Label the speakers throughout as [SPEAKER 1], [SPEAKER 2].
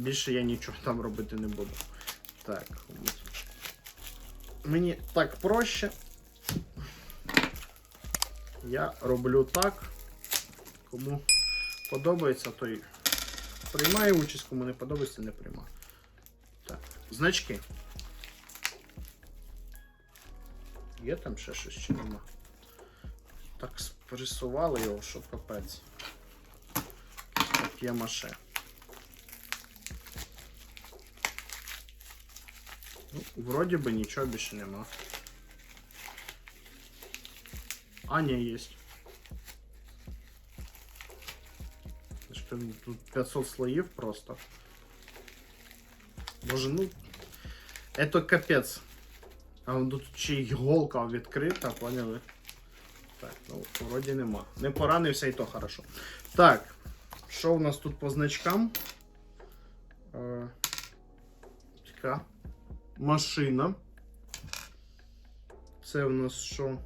[SPEAKER 1] Більше я нічого там робити не буду. Так. Мені так проще. Я роблю так. Кому подобається, той приймає участь, кому не подобається, не приймає. Так, значки. Є там ще щось чи нема? Так спресували його, що капець. Пап'є маше. Ну, вроді би нічого більше нема. А, не, есть. Что, тут 500 слоев просто. Боже, ну... Это капец. А вон тут ще й голка відкрита, поняли? Так, ну, вроді нема. Не поранився і то хорошо. Так, що у нас тут по значкам? Е, така Машина. Це у нас що?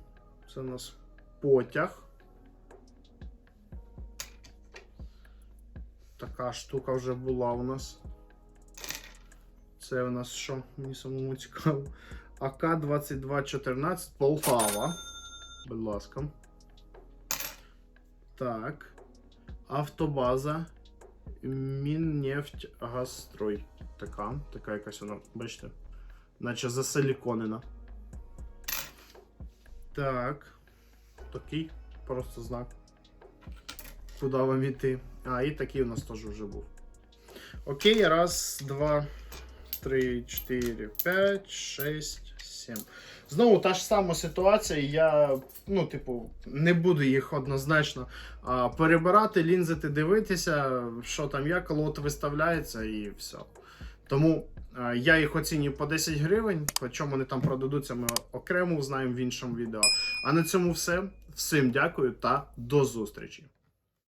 [SPEAKER 1] Це у нас потяг. Така штука вже була у нас. Це у нас що? Мені самому цікаво. АК-2214 Полтава. Будь ласка. Так. Автобаза. Міннефть Газстрой. Така. Така якась вона, бачите? Наче засиліконена. Так. Такий просто знак. Куди вам іти? А, і такий у нас теж вже був. Окей, раз, два, три, чотири, п'ять, шість, сім. Знову та ж сама ситуація. Я, ну, типу, не буду їх однозначно а, перебирати, лінзити, дивитися, що там як, лот виставляється і все. Тому а, я їх оцінюю по 10 гривень, по чому вони там продадуться, ми окремо узнаємо в іншому відео. А на цьому все. Всім дякую та до зустрічі!